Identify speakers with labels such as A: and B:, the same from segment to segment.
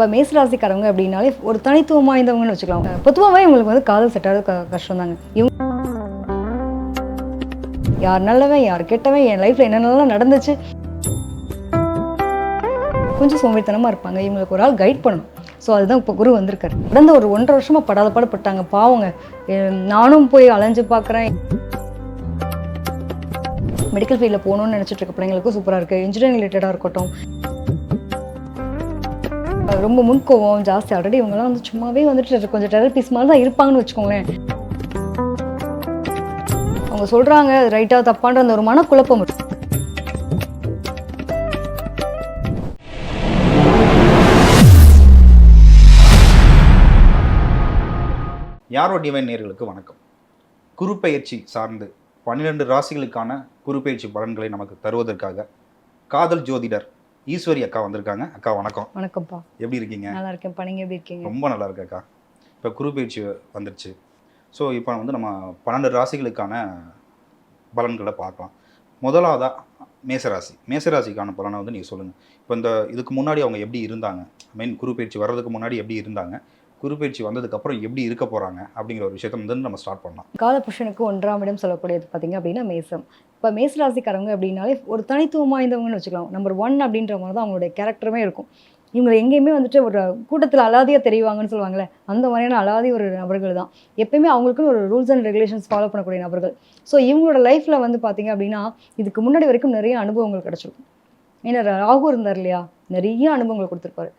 A: இப்போ மேசராசிக்காரவங்க அப்படின்னாலே ஒரு தனித்துவம் வாய்ந்தவங்கன்னு வச்சுக்கலாம். பொதுவாகவே இவங்களுக்கு வந்து காதல் செட்டாவது க- கஷ்டம் தாங்க இவங்க யார் நல்லவன் யார் கெட்டவன் என் லைஃப்பில் என்னென்னலாம் நடந்துச்சு? கொஞ்சம் சோம்பேறித்தனமாக இருப்பாங்க. இவங்களுக்கு ஒரு ஆள் கைட் பண்ணணும். ஸோ அதுதான் இப்போ குரு வந்திருக்காரு. கடந்த ஒரு ஒன்றரை வருஷமாக படாத பாடுபட்டாங்க. பாவங்க. நானும் போய் அலைஞ்சு பார்க்குறேன் மெடிக்கல் ஃபீல்டில் போகணும்னு நினச்சிட்டு இருக்க பிள்ளைங்களுக்கும் சூப்பராக இருக்குது இன்ஜினியரிங் ரிலேட்டடாக இருக்கட்டும். ரொம்ப முன்கோவம் ஜாஸ்தி. ஆல்ரெடி இவங்கெல்லாம் வந்து சும்மாவே வந்துட்டு கொஞ்சம் டெரர் பீஸ் மாதிரி தான் இருப்பாங்கன்னு வச்சுக்கோங்களேன். அவங்க சொல்கிறாங்க ரைட்டாக தப்பான்ற அந்த ஒரு மனக்குழப்பம். இருக்கு.
B: யாரோ டிவைன் நேர்களுக்கு வணக்கம். குரு சார்ந்து பன்னிரெண்டு ராசிகளுக்கான குரு பலன்களை நமக்கு தருவதற்காக காதல் ஜோதிடர் ஈஸ்வரி அக்கா வந்திருக்காங்க. அக்கா வணக்கம்.
A: வணக்கம்ப்பா.
B: எப்படி இருக்கீங்க?
A: நல்லா இருக்கேன்ப்பா நீங்கள் எப்படி இருக்கீங்க?
B: ரொம்ப நல்லா இருக்கு அக்கா. இப்போ குரு பெயர்ச்சி வந்துருச்சு. ஸோ இப்போ வந்து நம்ம பன்னெண்டு ராசிகளுக்கான பலன்களை பார்க்கலாம். முதலாவதா மேசராசி. மேசராசிக்கான பலனை வந்து நீங்கள் சொல்லுங்கள் இப்போ இந்த இதுக்கு முன்னாடி அவங்க எப்படி இருந்தாங்க? மீன் குரு பயிற்சி வர்றதுக்கு முன்னாடி எப்படி இருந்தாங்க? குரு வந்ததுக்கப்புறம் எப்படி இருக்க போகிறாங்க அப்படிங்கிற ஒரு விஷயத்த வந்து நம்ம ஸ்டார்ட் பண்ணலாம்.
A: காலபுருஷனுக்கு ஒன்றாம் இடம் சொல்லக்கூடியது பார்த்திங்க அப்படின்னா மேசம். இப்போ மேசராசிக்காரங்க அப்படின்னாலே ஒரு தனித்துவம் வாய்ந்தவங்கன்னு வச்சுக்கலாம். நம்பர் ஒன் அப்படின்ற மாதிரி தான் அவங்களுடைய கேரக்டருமே இருக்கும். இவங்க எங்கேயுமே வந்துட்டு ஒரு கூட்டத்தில் அலாதியாக தெரிவாங்கன்னு சொல்லுவாங்கல்ல அந்த மாதிரியான அலாதி ஒரு நபர்கள் தான். எப்பயுமே அவங்களுக்குன்னு ஒரு ரூல்ஸ் அண்ட் ரெகுலேஷன்ஸ் ஃபாலோ பண்ணக்கூடிய நபர்கள். ஸோ இவங்களோட லைஃப்பில் வந்து பார்த்திங்க அப்படின்னா இதுக்கு முன்னாடி வரைக்கும் நிறைய அனுபவங்கள் கிடச்சிருக்கும். ஏன்னா ராகு இருந்தார் இல்லையா? நிறைய அனுபவங்கள் கொடுத்துருப்பாரு.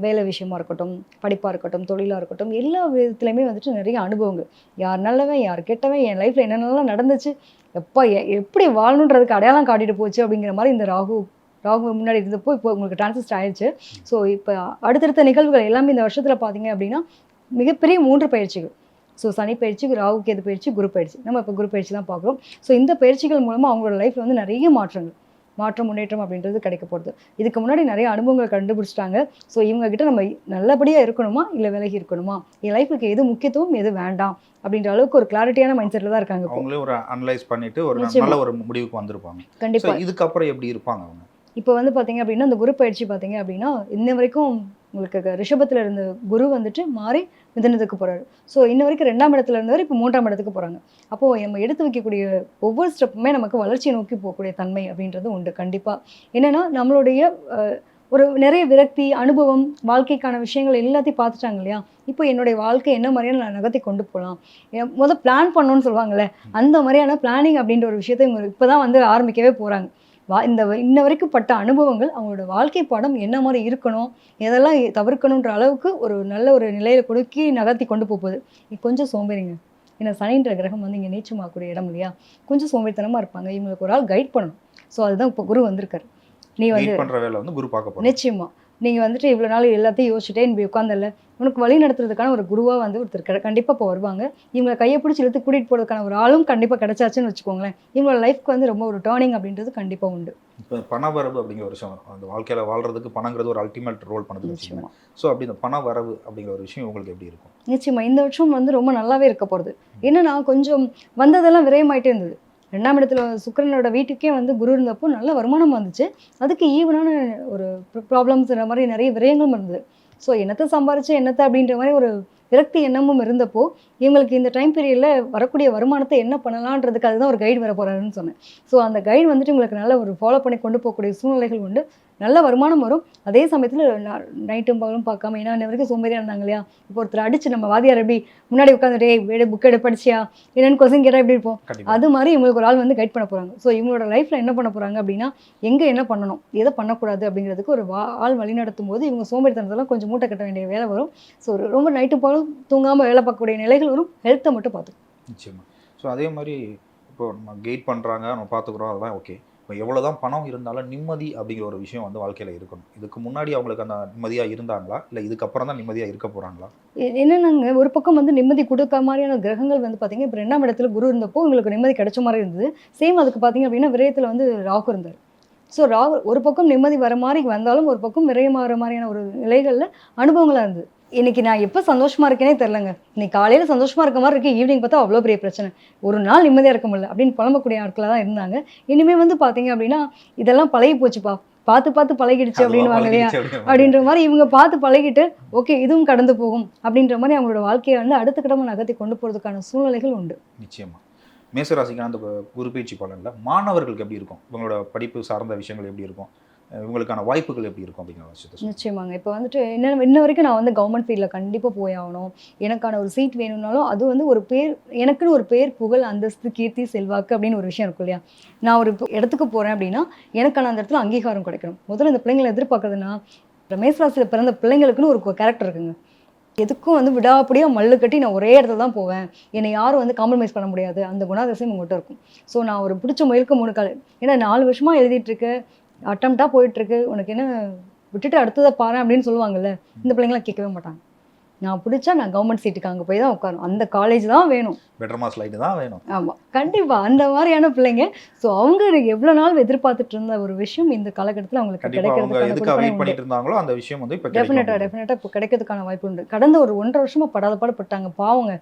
A: வேலை விஷயமா இருக்கட்டும் படிப்பாக இருக்கட்டும் தொழிலாக இருக்கட்டும் எல்லா விதத்துலையுமே வந்துட்டு நிறைய அனுபவங்கள். யார் நல்லவன் யார் கெட்டவன் என் லைஃப்பில் என்னென்னலாம் நடந்துச்சு எப்போ எ- எப்படி வாழணுன்றதுக்கு அடையாளம் காட்டிட்டு போச்சு அப்படிங்கிற மாதிரி இந்த ராகு ராகு முன்னாடி இருந்தப்போ இப்போ உங்களுக்கு டிரான்சிஸ்ட் ஆயிடுச்சு ஸோ இப்போ அடுத்தடுத்த நிகழ்வுகள் எல்லாமே இந்த வருஷத்தில் பார்த்தீங்க அப்படின்னா மிகப்பெரிய மூன்று பயிற்சிகள். ஸோ சனி பயிற்சி ராகு கேது பயிற்சி குரு பயிற்சி. நம்ம இப்போ குரு பயிற்சி தான் பார்க்குறோம். ஸோ இந்த பயிற்சிகள் மூலமாக அவங்களோட லைஃப்பில் வந்து நிறைய மாற்றங்கள். மாற்றம் முன்னேற்றம் அப்படின்றது கிடைக்க போகிறது இதுக்கு முன்னாடி நிறைய அனுபவங்கள் கண்டுபிடிச்சிட்டாங்க. ஸோ இவங்க கிட்ட நம்ம நல்லபடியாக இருக்கணுமா? இல்லை விலகி இருக்கணுமா? என் லைஃபுக்கு எது முக்கியத்துவம் எது வேண்டாம்? அப்படின்ற அளவுக்கு ஒரு கிளாரிட்டியான மைண்ட் செட்டில் தான் இருக்காங்க
B: அவங்களே ஒரு அனலைஸ் பண்ணிட்டு ஒரு. நல்ல ஒரு முடிவுக்கு வந்திருப்பாங்க.
A: கண்டிப்பாக
B: இதுக்கப்புறம் எப்படி இருப்பாங்க அவங்க?
A: இப்போ வந்து பார்த்தீங்க அப்படின்னா இந்த குரு பயிற்சி பார்த்தீங்க அப்படின்னா இன்ன வரைக்கும் உங்களுக்கு ரிஷபத்துல இருந்த குரு வந்துட்டு மாறி மிதனத்துக்கு போகிறாரு ஸோ இன்ன வரைக்கும் ரெண்டாம் இடத்துல இருந்தவர் இப்போ மூன்றாம் இடத்துக்கு போகிறாங்க அப்போ நம்ம எடுத்து வைக்கக்கூடிய ஒவ்வொரு ஸ்டெப்புமே நமக்கு வளர்ச்சியை நோக்கி போகக்கூடிய தன்மை அப்படின்றது உண்டு கண்டிப்பாக என்னென்னா நம்மளுடைய ஒரு நிறைய விரக்தி அனுபவம் வாழ்க்கைக்கான விஷயங்கள் எல்லாத்தையும் பார்த்துட்டாங்க இல்லையா? இப்போ என்னுடைய வாழ்க்கை என்ன மாதிரியான நான் நகர்த்தி கொண்டு போகலாம்? முத பிளான் பண்ணணும்னு சொல்லுவாங்கல்ல அந்த மாதிரியான பிளானிங் அப்படின்ற ஒரு விஷயத்தை இவங்க இப்போ தான் வந்து ஆரம்பிக்கவே போகிறாங்க வா இந்த இன்ன வரைக்கும் பட்ட அனுபவங்கள் அவங்களோட வாழ்க்கை பாடம் என்ன மாதிரி இருக்கணும் எதெல்லாம் தவிர்க்கணுன்ற அளவுக்கு ஒரு நல்ல ஒரு நிலையில கொடுக்கி நகர்த்தி கொண்டு போகுது. கொஞ்சம் சோம்பேறிங்க. ஏன்னா சனின்ற கிரகம் வந்து இங்கே நீச்சமாகக்கூடிய இடம் இல்லையா? கொஞ்சம் சோம்பேறித்தனமாக இருப்பாங்க. இவங்களுக்கு ஒரு ஆள் கைட் பண்ணணும். ஸோ அதுதான் இப்போ குரு வந்திருக்காரு. நீ வந்து
B: பண்ற வேலை வந்து குரு பார்க்க போறோம்
A: நிச்சயமா. நீங்கள் வந்துட்டு இவ்வளோ நாள் எல்லாத்தையும் யோசிச்சுட்டே நீ உட்காந்தல உனக்கு வழி நடத்துறதுக்கான ஒரு குருவாக வந்து ஒருத்தர் கண்டிப்பாக இப்போ வருவாங்க. இவங்களை கையை பிடிச்சி இழுத்து கூட்டிகிட்டு போகிறதுக்கான ஒரு ஆளும் கண்டிப்பாக கிடைச்சாச்சுன்னு வச்சுக்கோங்களேன். இவங்களோட லைஃப்க்கு வந்து ரொம்ப ஒரு டேர்னிங் அப்படின்றது கண்டிப்பாக உண்டு.
B: இப்போ பணவரவு அப்படிங்கிற ஒரு விஷயம் அந்த வாழ்க்கையில வாழ்றதுக்கு பணங்கிறது ஒரு அல்டிமேட் ரோல் பண்ணுது
A: நிச்சயமா.
B: ஸோ அப்படி இந்த பண வரவு அப்படிங்கிற ஒரு விஷயம் உங்களுக்கு எப்படி இருக்கும்?
A: நிச்சயமா. இந்த வருஷம் வந்து ரொம்ப நல்லாவே இருக்க போகிறது என்னன்னா கொஞ்சம் வந்ததெல்லாம் விரயமாயிட்டே இருந்தது. ரெண்டாம் இடத்துல சுக்கரனோட வீட்டுக்கே வந்து குரு இருந்தப்போ நல்ல வருமானம் வந்துச்சு. அதுக்கு ஈவனான ஒரு ப்ராப்ளம்ஸ் மாதிரி நிறைய விரயங்களும் இருந்தது. ஸோ என்னத்தை சம்பாரிச்சு என்னத்தை அப்படின்ற மாதிரி ஒரு விரக்தி எண்ணமும் இருந்தப்போ இவங்களுக்கு இந்த டைம் பீரியடில் வரக்கூடிய வருமானத்தை என்ன பண்ணலான்றதுக்கு அதுதான் ஒரு கைடு வர போகிறாருன்னு சொன்னேன். ஸோ அந்த கைடு வந்துட்டு உங்களுக்கு நல்ல ஒரு ஃபாலோ பண்ணி கொண்டு போகக்கூடிய சூழ்நிலைகள் உண்டு. நல்ல வருமானம் வரும். அதே சமயத்தில் நைட்டும் பகலும் பார்க்காம ஏன்னா இன்ன வரைக்கும் சோம்பேறியாக இருந்தாங்க இல்லையா? இப்போ ஒருத்தர் அடிச்சு நம்ம வாதியார் எப்படி முன்னாடி உட்காந்துட்டு வீடு புக் எடு படிச்சியா? என்னன்னு கொஸ்டின் கேட்டால் எப்படி இருப்போம்? அது மாதிரி இவங்களுக்கு ஒரு ஆள் வந்து கைட் பண்ண போகிறாங்க ஸோ இவங்களோட லைஃப்பில் என்ன பண்ண போகிறாங்க அப்படின்னா எங்கே என்ன பண்ணணும் எதை பண்ணக்கூடாது அப்படிங்கிறதுக்கு ஒரு வா ஆள் வழி நடத்தும் போது இவங்க சோம்பேறித்தனத்தெல்லாம் கொஞ்சம் மூட்டை கட்ட வேண்டிய வேலை வரும். ஸோ ரொம்ப நைட்டு போலும் தூங்காமல் வேலை பார்க்கக்கூடிய நிலைகள் வரும். ஹெல்த்தை மட்டும் பார்த்து
B: நிச்சயமா. ஸோ அதே மாதிரி இப்போ நம்ம கெயிட் பண்றாங்க நம்ம பார்த்துக்குறோம் அதெல்லாம் ஓகே இப்போ எவ்வளோ தான் பணம் இருந்தாலும் நிம்மதி அப்படிங்கிற ஒரு விஷயம் வந்து வாழ்க்கையில் இருக்கணும். இதுக்கு முன்னாடி அவங்களுக்கு அந்த நிம்மதியாக இருந்தாங்களா? இல்லை இதுக்கப்புறம் தான் நிம்மதியாக இருக்க போகிறாங்களா
A: எ- ஒரு பக்கம் வந்து நிம்மதி கொடுக்க மாதிரியான கிரகங்கள் வந்து பார்த்தீங்க இப்போ ரெண்டாம் இடத்துல குரு இருந்தப்போ உங்களுக்கு நிம்மதி கிடைச்ச மாதிரி இருந்தது. சேம் அதுக்கு பார்த்தீங்க அப்படின்னா விரயத்தில் வந்து ராகு இருந்தார். ஸோ ராகு ஒரு பக்கம் நிம்மதி வர மாதிரி வந்தாலும் ஒரு பக்கம் விரயமாகற மாதிரியான ஒரு நிலைகளில் அனுபவங்களாக இருந்தது. இன்னைக்கு நான் எப்போ சந்தோஷமா இருக்கேனே தெரிலங்க இன்னைக்கு காலையில் சந்தோஷமா இருக்க மாதிரி இருக்கு. ஈவினிங் பார்த்தா அவ்வளோ பெரிய பிரச்சனை. ஒரு நாள் நிம்மதியாக இருக்க முடியல அப்படின்னு புலம்பக்கூடிய ஆட்களாக தான் இருந்தாங்க. இனிமேல் வந்து பார்த்தீங்க அப்படின்னா இதெல்லாம் பழகி போச்சுப்பா. பார்த்து பார்த்து பழகிடுச்சு அப்படின்னு இல்லையா. அப்படின்ற மாதிரி இவங்க பார்த்து பழகிட்டு ஓகே இதுவும் கடந்து போகும். அப்படின்ற மாதிரி அவங்களோட வாழ்க்கையை வந்து அடுத்த கடமை நகர்த்தி கொண்டு போகிறதுக்கான சூழ்நிலைகள் உண்டு.
B: நிச்சயமா. மேசராசிக்கான அந்த குரு பயிற்சி பலனில் மாணவர்களுக்கு எப்படி இருக்கும்? இவங்களோட படிப்பு சார்ந்த விஷயங்கள் எப்படி இருக்கும்? உங்களுக்கான இவங்களுக்கான வாய்ப்புகள் எப்படி இருக்கும் அப்படிங்கிற விஷயத்தை
A: நிச்சயமாங்க. இப்போ வந்துட்டு என்ன இன்ன வரைக்கும் நான் வந்து கவர்மெண்ட் ஃபீல்டில் கண்டிப்பாக போய் ஆகணும். எனக்கான ஒரு சீட் வேணும்னாலும் அது வந்து ஒரு பேர் எனக்குன்னு ஒரு பேர் புகழ் அந்தஸ்து கீர்த்தி செல்வாக்கு அப்படின்னு ஒரு விஷயம் இருக்கும் இல்லையா? நான் ஒரு இடத்துக்கு போகிறேன் அப்படின்னா எனக்கான அந்த இடத்துல அங்கீகாரம் கிடைக்கணும். முதல்ல இந்த பிள்ளைங்களை எதிர்பார்க்குறதுன்னா ரமேஷ் ராசியில் பிறந்த பிள்ளைங்களுக்குன்னு ஒரு கேரக்டர் இருக்குங்க. எதுக்கும் வந்து விடாப்படியாக மல்லு கட்டி நான் ஒரே இடத்துல தான் போவேன். என்னை யாரும் வந்து காம்ப்ரமைஸ் பண்ண முடியாது. அந்த குணாதிசயம் உங்கள்கிட்ட இருக்கும். ஸோ நான் ஒரு பிடிச்ச முயலுக்கு மூணு கால் ஏன்னா நாலு வருஷமாக எழுதிட்டு அட்டம்ப்டாக போயிட்டு இருக்கு உனக்கு என்ன விட்டுட்டு அடுத்ததை பாரு அப்படின்னு சொல்லுவாங்கல்ல இந்த பிள்ளைங்களாம் கேட்கவே மாட்டாங்க. நான் பிடிச்சா நான் கவர்மெண்ட் சீட்டுக்கு அங்கே போய் தான் உட்காரும். அந்த காலேஜ் தான் வேணும்.
B: பெட்டர் மாஸ் லைட் தான் வேணும்.
A: ஆமாம் கண்டிப்பாக அந்த மாதிரியான பிள்ளைங்க. ஸோ அவங்க எவ்வளோ நாள் எதிர்பார்த்துட்டு இருந்த ஒரு விஷயம் இந்த காலகட்டத்தில் அவங்களுக்கு கிடைக்கிறதுக்கான
B: அந்த விஷயம் வந்து இப்போ
A: டெஃபினட்டாக டெஃபினட்டாக இப்போ கிடைக்கிறதுக்கான வாய்ப்பு உண்டு. கடந்த ஒரு ஒன்றரை வருஷமா படாத பாடுபட்டாங்க பாவங்க.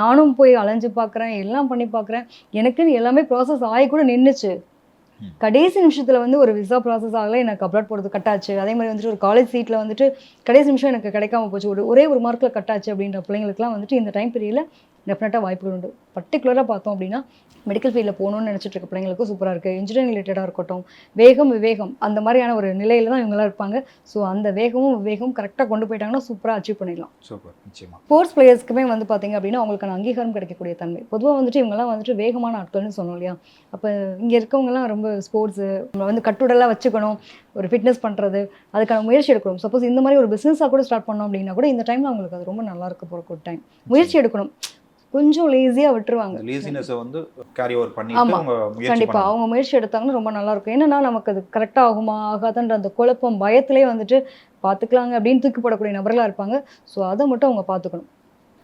A: நானும் போய் அலைஞ்சு பார்க்குறேன் எல்லாம் பண்ணி பார்க்குறேன் எனக்குன்னு எல்லாமே ப்ராசஸ் ஆகி கூட நின்றுச்சு. கடைசி நிமிஷத்தில் வந்து ஒரு விசா ப்ராசஸ் ஆகல எனக்கு அப்ராட் போகிறது கட்டாச்சு. அதே மாதிரி வந்துட்டு ஒரு காலேஜ் சீட்டில் வந்துட்டு கடைசி நிமிஷம் எனக்கு கிடைக்காம போச்சு. ஒரு ஒரே ஒரு மார்க்கில் கட்டாச்சு அப்படின்ற பிள்ளைங்களுக்குலாம் வந்துட்டு இந்த டைம் பீரியடில் டெஃபினட்டாக வாய்ப்புகள் உண்டு. பர்டிகுலராக பார்த்தோம் அப்படின்னா மெடிக்கல் ஃபீல்டில் போகணும்னு நினச்சிட்டு இருக்க பிள்ளைங்களுக்கும் சூப்பராக இருக்குது இன்ஜினியரிங் ரிலேட்டடாக இருக்கட்டும் வேகம் விவேகம் அந்த மாதிரியான ஒரு நிலையில தான் இவங்களாம் இருப்பாங்க. ஸோ அந்த வேகமும் விவேகமும் கரெக்டாக கொண்டு போயிட்டாங்கன்னா சூப்பராக அச்சீவ் பண்ணிடலாம்.
B: சூப்பர்
A: ஸ்போர்ட்ஸ் பிளேயர்ஸ்க்குமே வந்து பார்த்தீங்க அப்படின்னா அவங்களுக்கான அங்கீகாரம் கிடைக்கக்கூடிய தன்மை. பொதுவாக வந்துட்டு இவங்கெல்லாம் வந்துட்டு வேகமான ஆட்கள்னு சொன்னோம் இல்லையா? அப்போ இங்கே இருக்கவங்கலாம் ரொம்ப ஸ்போர்ட்ஸு வந்து கட்டுடலாக வச்சுக்கணும். ஒரு ஃபிட்னஸ் பண்ணுறது அதுக்கான முயற்சி எடுக்கணும். சப்போஸ் இந்த மாதிரி ஒரு பிஸ்னஸாக கூட ஸ்டார்ட் பண்ணோம் அப்படின்னா கூட இந்த டைமில் அவங்களுக்கு அது ரொம்ப நல்லா இருக்க போகிற ஒரு டைம் முயற்சி எடுக்கணும். கொஞ்சம் லேசியாக விட்டுருவாங்க.
B: லேசினஸை வந்து கேரி ஓவர் பண்ணிட்டு
A: ஆமா.
B: அவங்க முயற்சி
A: கண்டிப்பா.
B: பண்ணணும்.
A: அவங்க முயற்சி எடுத்தாங்கன்னா ரொம்ப நல்லா இருக்கும் என்னன்னா நமக்கு அது கரெக்டாக ஆகுமா? ஆகாதான்ற அந்த குழப்பம் பயத்திலே வந்துட்டு பார்த்துக்கலாங்க அப்படின்னு தூக்கி போடக்கூடிய நபர்களாக இருப்பாங்க. ஸோ அதை மட்டும் அவங்க பார்த்துக்கணும்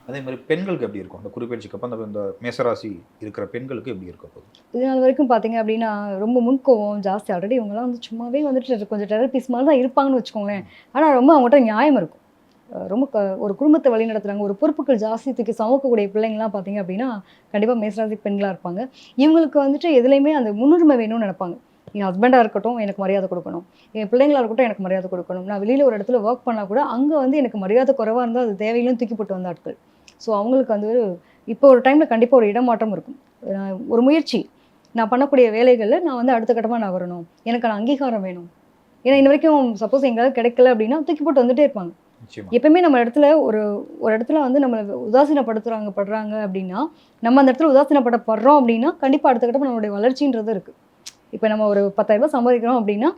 B: அதே மாதிரி பெண்களுக்கு எப்படி இருக்கும்? அந்த குறிப்பேச்சுக்கு அப்போ அந்த மேசராசி இருக்கிற பெண்களுக்கு எப்படி இருக்க போகுது
A: இது நாள் வரைக்கும் பார்த்தீங்க அப்படின்னா ரொம்ப முன்கோவம் ஜாஸ்தி. ஆல்ரெடி இவங்கெல்லாம் வந்து சும்மாவே வந்துட்டு கொஞ்சம் டெரர் பீஸ் மாதிரி தான் இருப்பாங்கன்னு வச்சுக்கோங்களேன். ஆனால் ரொம்ப அவங்ககிட்ட நியாயம் இருக்கும். ரொம்ப க ஒரு குடும்பத்தை வழி நடத்துகிறாங்க ஒரு பொறுப்புகள் ஜாஸ்தி தூக்கி சமக்கக்கூடிய பிள்ளைங்களாம் பார்த்தீங்க அப்படின்னா கண்டிப்பாக மேசராசி பெண்களாக இருப்பாங்க. இவங்களுக்கு வந்துட்டு எதுலேயுமே அந்த முன்னுரிமை வேணும்னு நினைப்பாங்க. என் ஹஸ்பண்டாக இருக்கட்டும் எனக்கு மரியாதை கொடுக்கணும். என் பிள்ளைங்களாக இருக்கட்டும் எனக்கு மரியாதை கொடுக்கணும். நான் வெளியில் ஒரு இடத்துல ஒர்க் பண்ணால் கூட அங்கே வந்து எனக்கு மரியாதை குறைவாக இருந்தால் அது தேவையிலும் தூக்கி போட்டு வந்த ஆட்கள். ஸோ அவங்களுக்கு வந்து இப்போ ஒரு டைமில் கண்டிப்பாக ஒரு இடமாற்றம் இருக்கும். ஒரு முயற்சி. நான் பண்ணக்கூடிய வேலைகளில் நான் வந்து அடுத்த கட்டமாக நான் வரணும் எனக்கான அங்கீகாரம் வேணும். ஏன்னா இன்ன வரைக்கும் சப்போஸ் எங்கேயாவது கிடைக்கல அப்படின்னா தூக்கி போட்டு வந்துட்டே இருப்பாங்க. எப்பவுமே நம்ம இடத்துல ஒரு ஒரு இடத்துல வந்து நம்மளை உதாசீனப்படுத்துறாங்க படுறாங்க அப்படின்னா நம்ம அந்த இடத்துல உதாசீனப்படப்படுறோம் அப்படின்னா கண்டிப்பாக அடுத்த கட்டமாக நம்மளுடைய வளர்ச்சின்றது இருக்குது இப்போ நம்ம ஒரு பத்தாயிரம் ரூபாய் சம்பாதிக்கிறோம் அப்படின்னா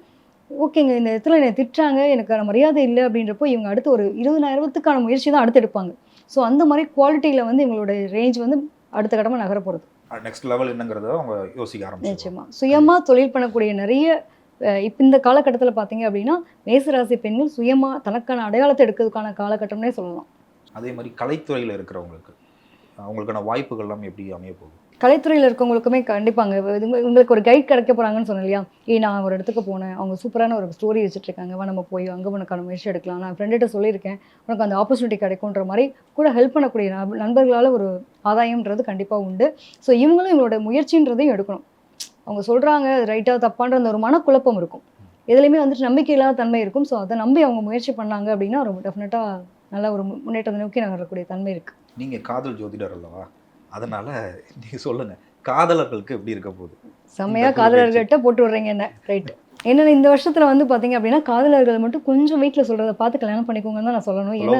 A: ஓகேங்க இந்த இடத்துல என்னை திட்டுறாங்க எனக்கு மரியாதை இல்லை அப்படின்றப்போ இவங்க அடுத்து ஒரு இருபதாயிரத்துக்கான முயற்சி தான் அடுத்து எடுப்பாங்க ஸோ அந்த மாதிரி குவாலிட்டியில் வந்து இவங்களோட ரேஞ்ச் வந்து அடுத்த கட்டமாக நகர போகிறது
B: நெக்ஸ்ட் லெவல் என்னங்கிறத அவங்க யோசிக்க ஆரம்பிச்சு
A: நிச்சயமா. சுயமா தொழில் பண்ணக்கூடிய நிறைய இப்ப இந்த காலகட்டத்தில் பார்த்தீங்க அப்படின்னா மேசராசி பெண்கள் சுயமா தனக்கான அடையாளத்தை எடுக்கிறதுக்கான காலகட்டம்னே சொல்லலாம்.
B: அதே மாதிரி கலைத்துறையில் இருக்கிறவங்களுக்கு அவங்களுக்கான வாய்ப்புகள் எல்லாம் எப்படி அமைய போகுது?
A: கலைத்துறையில் இருக்கவங்களுக்குமே கண்டிப்பாங்க. உங்களுக்கு ஒரு கைட் கிடைக்க போறாங்கன்னு சொன்னேன் இல்லையா? ஏ நான் ஒரு இடத்துக்கு போனேன். அவங்க சூப்பரான ஒரு ஸ்டோரி வச்சுட்டு இருக்காங்க வா நம்ம போய் அங்கே உனக்கான முயற்சி எடுக்கலாம். நான் ஃப்ரெண்ட்கிட்ட சொல்லியிருக்கேன். உனக்கு அந்த ஆப்பர்ச்சுனிட்டி கிடைக்குன்ற மாதிரி கூட ஹெல்ப் பண்ணக்கூடிய நண்பர்களால ஒரு ஆதாயம்ன்றது கண்டிப்பாக உண்டு. ஸோ இவங்களும் இவங்களோட முயற்சின்றதையும் எடுக்கணும். அவங்க சொல்கிறாங்க ரைட்டாக தப்பான்ற அந்த ஒரு மனக்குழப்பம் இருக்கும். எதுலையுமே வந்துட்டு நம்பிக்கை இல்லாத தன்மை இருக்கும். ஸோ அதை நம்பி அவங்க முயற்சி பண்ணாங்க அப்படின்னா ரொம்ப டெஃபினட்டாக நல்ல ஒரு முன்னேற்றத்தை நோக்கி நகரக்கூடிய தன்மை இருக்குது
B: நீங்க காதல் ஜோதிடர் அல்லவா? அதனால நீங்க சொல்லுங்க காதலர்களுக்கு எப்படி இருக்க போகுது?
A: செம்மையாக காதலர்கள்ட்ட போட்டு விடுறீங்க என்ன? ரைட் என்னென்ன இந்த வருஷத்துல வந்து பாத்தீங்க அப்படின்னா காதலர்கள் மட்டும் கொஞ்சம் வீட்டில் சொல்றத பார்த்து கல்யாணம் பண்ணிக்கோங்கன்னு தான் நான் சொல்லணும். ஏன்னா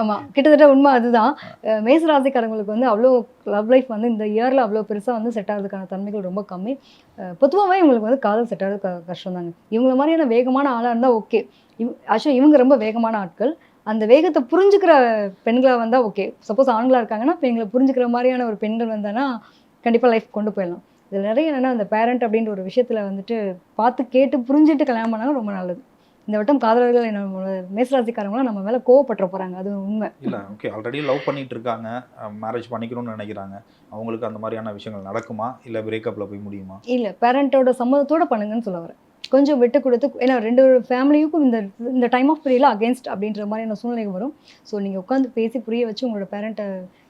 A: ஆமா. கிட்டத்தட்ட உண்மை அதுதான். அஹ் மேச ராசிக்காரங்களுக்கு வந்து அவ்வளோ லவ் லைஃப் வந்து இந்த இயர்ல அவ்வளோ பெருசா வந்து செட் ஆகிறதுக்கான தன்மைகள் ரொம்ப கம்மி. பொதுவாகவே இவங்களுக்கு வந்து காதல் செட் ஆகிறது கஷ்டம் தாங்க இவங்கள மாதிரியான வேகமான ஆளா இருந்தா ஓகே இவ் ஆக்சுவலி இவங்க ரொம்ப வேகமான ஆட்கள். அந்த வேகத்தை புரிஞ்சுக்கிற பெண்களை வந்தா ஓகே சப்போஸ் ஆண்களா இருக்காங்கன்னா இப்போ எங்களை புரிஞ்சுக்கிற மாதிரியான ஒரு பெண்கள் வந்தானா கண்டிப்பா லைஃப் கொண்டு போயிடலாம். இதில் நிறைய என்னன்னா அந்த பேரண்ட் அப்படின்ற ஒரு விஷயத்துல வந்துட்டு பார்த்து கேட்டு புரிஞ்சுட்டு கல்யாணம் பண்ணாலும் ரொம்ப நல்லது. இந்த வட்டம் காதலர்கள் நம்ம மேசராசிக்காரங்களாம் நம்ம மேல கோவப்பட்டுற போறாங்க. அது உண்மை.
B: இல்ல ஓகே ஆல்ரெடி லவ் பண்ணிட்டு இருக்காங்க. மேரேஜ் பண்ணிக்கணும்னு நினைக்கிறாங்க. அவங்களுக்கு அந்த மாதிரியான விஷயங்கள் நடக்குமா? இல்ல பிரேக்கப்ல போய் முடியுமா?
A: இல்ல பேரண்ட்டோட சம்மதத்தோட பண்ணுங்கன்னு சொல்ல வரேன். கொஞ்சம் விட்டு கொடுத்து ஏன்னா ரெண்டு ஃபேமிலியுக்கும் இந்த இந்த டைம் ஆஃப் பீரியடில் அகேன்ஸ்ட் அப்படின்ற மாதிரியான சூழ்நிலை வரும். ஸோ நீங்கள் உட்காந்து பேசி புரிய வச்சு உங்களோட பேரண்ட்டை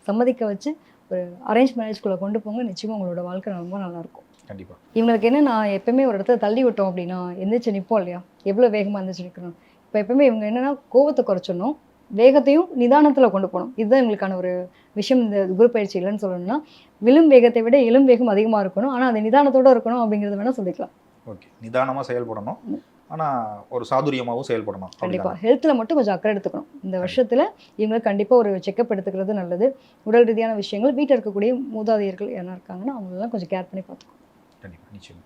A: சம்மதிக்க வச்சு ஒரு அரேஞ்ச் மேரேஜ்குள்ளே கொண்டு போங்க. நிச்சயமாக உங்களோட வாழ்க்கை ரொம்ப நல்லாயிருக்கும்.
B: கண்டிப்பாக
A: இவங்களுக்கு என்ன நான் எப்பவுமே ஒரு இடத்துல தள்ளி விட்டோம் அப்படின்னா எந்திரிச்சு நிற்போம் இல்லையா? எவ்வளோ வேகமாக எந்திரிச்சு நிற்கணும் இப்போ எப்பவுமே இவங்க என்னன்னா கோவத்தை குறைச்சிடணும். வேகத்தையும் நிதானத்தில் கொண்டு போகணும். இதுதான் இவங்களுக்கான ஒரு விஷயம். இந்த குரு பயிற்சி இல்லைன்னு சொல்லணும்னா விழும் வேகத்தை விட எழும் வேகம் அதிகமாக இருக்கணும். ஆனால் அது நிதானத்தோட இருக்கணும் அப்படிங்கிறத வேணால் சொல்லிக்கலாம்.
B: ஓகே. நிதானமாக செயல்படணும். ஆனால் ஒரு சாதுரியமாகவும் செயல்படணும்.
A: கண்டிப்பாக ஹெல்த்தில் மட்டும் கொஞ்சம் அக்கறை எடுத்துக்கணும். இந்த வருஷத்தில் இவங்களுக்கு கண்டிப்பாக ஒரு செக்கப் எடுத்துக்கிறது நல்லது. உடல் ரீதியான விஷயங்கள் வீட்டில் இருக்கக்கூடிய மூதாதையர்கள் யாரா இருக்காங்கன்னா அவங்களெல்லாம் கொஞ்சம் கேர் பண்ணி பார்த்துக்கணும்.
B: கண்டிப்பாக நிச்சயம்.